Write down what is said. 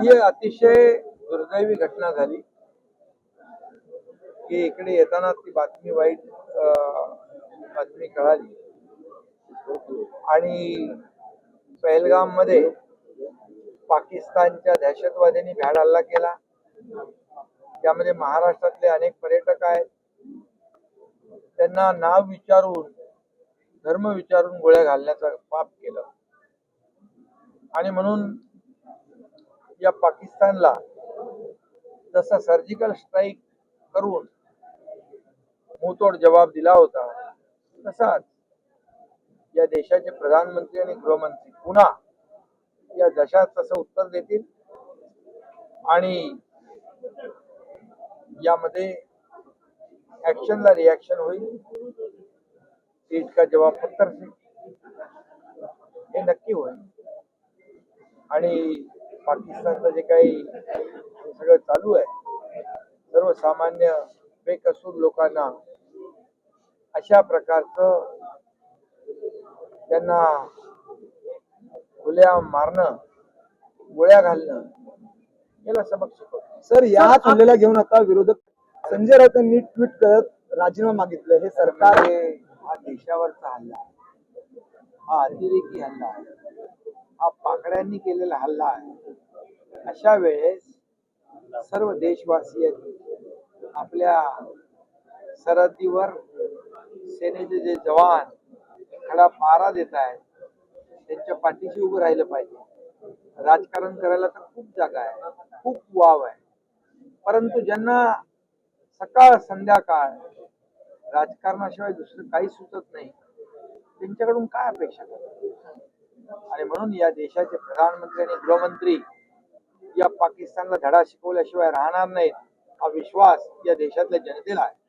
ही अतिशय दुर्दैवी घटना झाली. की इकडे येताना ती बातमी वाईट बातमी कळाली. आणि पहलगाममध्ये पाकिस्तानच्या दहशतवाद्यांनी भ्याड हल्ला केला. त्यामध्ये महाराष्ट्रातले अनेक पर्यटक आहेत. त्यांना नाव विचारून धर्म विचारून गोळ्या घालण्याचं पाप केलं. आणि म्हणून या पाकिस्तानला जसा सर्जिकल स्ट्राईक करून मुतोड जवाब दिला होता तसाच या देशाचे प्रधानमंत्री आणि गृहमंत्री पुन्हा या देशात तसं उत्तर देतील. आणि यामध्ये ऍक्शनला रिॲक्शन होईल. सीट का जवाब पत्तर हे नक्की होईल. आणि पाकिस्तानचं जे काही सगळं चालू आहे सर्वसामान्य बेकसूर लोकांना अशा प्रकारचं त्यांना खुल्या मारणं गोळ्या घालणं याला सबक शिकवतो. सर या हल्ल्याला घेऊन आता विरोधक संजय राऊत यांनी ट्विट करत राजीनामा मागितलं. हे सरकार हे हा देशावरचा हल्ला आहे. हा अतिरेकी हल्ला आहे. हा पाकड्यांनी केलेला हल्ला आहे. अशा वेळेस सर्व देशवासियांनी आपल्या सरहद्दीवर सेनेचे जे जवान खडा पारा देत आहेत त्यांच्या पाठीशी उभं राहिलं पाहिजे. राजकारण करायला तर खूप जागा आहे खूप वाव आहे. परंतु ज्यांना सकाळ संध्याकाळ राजकारणाशिवाय दुसरं काही सुचत नाही त्यांच्याकडून काय अपेक्षा करतात? आणि म्हणून या देशाचे प्रधानमंत्री आणि गृहमंत्री या पाकिस्तानला धडा शिकवल्याशिवाय राहणार नाहीत हा विश्वास या देशातल्या जनतेला आहे.